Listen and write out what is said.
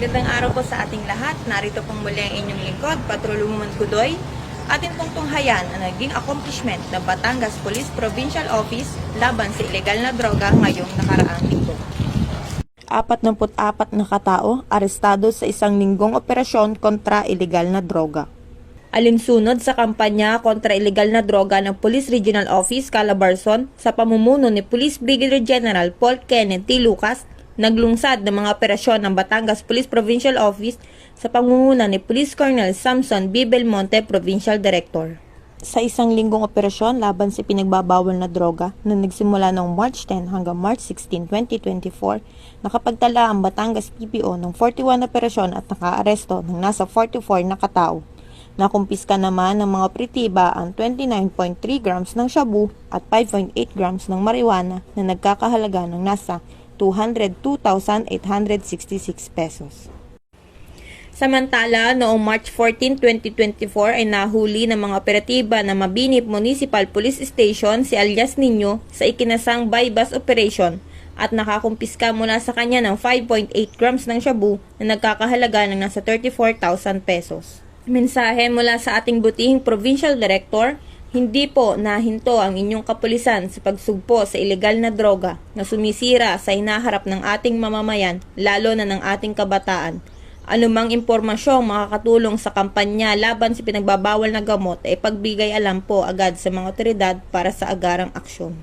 Magandang araw po sa ating lahat. Narito pong muli ang inyong lingkod, Patrolumon Kudoy. Atin pong tunghayan ang naging accomplishment ng Batangas Police Provincial Office laban sa ilegal na droga ngayong nakaraang linggo. 44 na katao arestado sa isang linggong operasyon kontra ilegal na droga. Alinsunod sa kampanya kontra ilegal na droga ng Police Regional Office Calabarzon sa pamumuno ni Police Brigadier General Paul Kenneth T. Lucas, naglungsad ng mga operasyon ng Batangas Police Provincial Office sa pangunguna ni Police Colonel Samson B. Belmonte, Provincial Director. Sa isang linggong operasyon laban sa pinagbabawal na droga na nagsimula noong March 10 hanggang March 16, 2024, nakapagtala ang Batangas PPO ng 41 operasyon at nakaaresto ng nasa 44 na katao. Nakumpiska naman ng mga operatiba ang 29.3 grams ng shabu at 5.8 grams ng marijuana na nagkakahalaga ng nasa 202,866 pesos. Samantala, noong March 14, 2024 ay nahuli ng mga operatiba ng Mabinip Municipal Police Station si alias Nino sa ikinasang bypass operation at nakakumpiska mula sa kanya ng 5.8 grams ng shabu na nagkakahalaga ng nasa 34,000 pesos. Mensahe mula sa ating butihing Provincial Director, hindi po nahinto ang inyong kapulisan sa pagsugpo sa ilegal na droga na sumisira sa hinaharap ng ating mamamayan, lalo na ng ating kabataan. Anumang impormasyong makakatulong sa kampanya laban sa pinagbabawal na gamot ay pagbigay alam po agad sa mga otoridad para sa agarang aksyon.